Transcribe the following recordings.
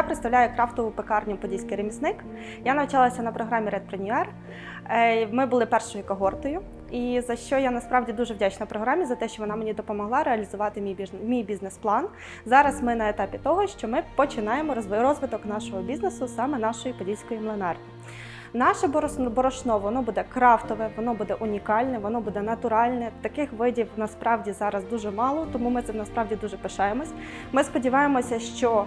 представляю крафтову пекарню Подільський ремісник. Я навчалася на програмі Redpreneur. Е, Ми були першою когортою, і за що я насправді дуже вдячна програмі за те, що вона мені допомогла реалізувати мій бізнес-план. Зараз ми на етапі того, що ми починаємо розвиток нашого бізнесу, саме нашої подільської млинарні. Наше борошно, воно буде крафтове, воно буде унікальне, воно буде натуральне. Таких видів насправді зараз дуже мало, тому ми цим насправді дуже пишаємось. Ми сподіваємося, що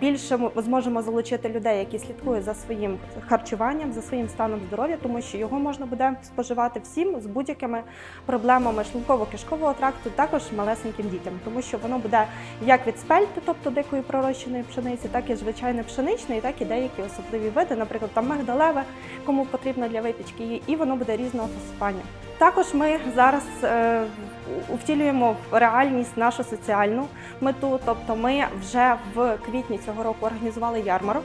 більше ми зможемо залучити людей, які слідкують за своїм харчуванням, за своїм станом здоров'я, тому що його можна буде споживати всім з будь-якими проблемами шлунково-кишкового тракту, також малесеньким дітям, тому що воно буде як від спельти, тобто дикої пророщеної пшениці, так і звичайної пшеничної, так і деякі особливі види, наприклад, там мигдалеве, кому потрібно для випічки, і воно буде різного фасування. Також ми зараз е, втілюємо в реальність нашу соціальну мету. Тобто, ми вже в квітні цього року організували ярмарок.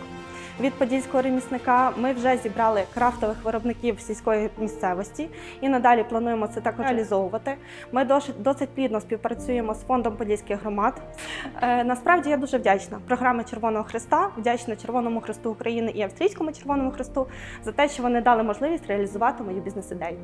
Від подільського ремісника ми вже зібрали крафтових виробників сільської місцевості і надалі плануємо це також реалізовувати. Ми досить, плідно співпрацюємо з фондом подільських громад. Е, насправді я дуже вдячна програмі Червоного Христа, вдячна Червоному Христу України і Австрійському Червоному Христу за те, що вони дали можливість реалізувати мою бізнес-ідею.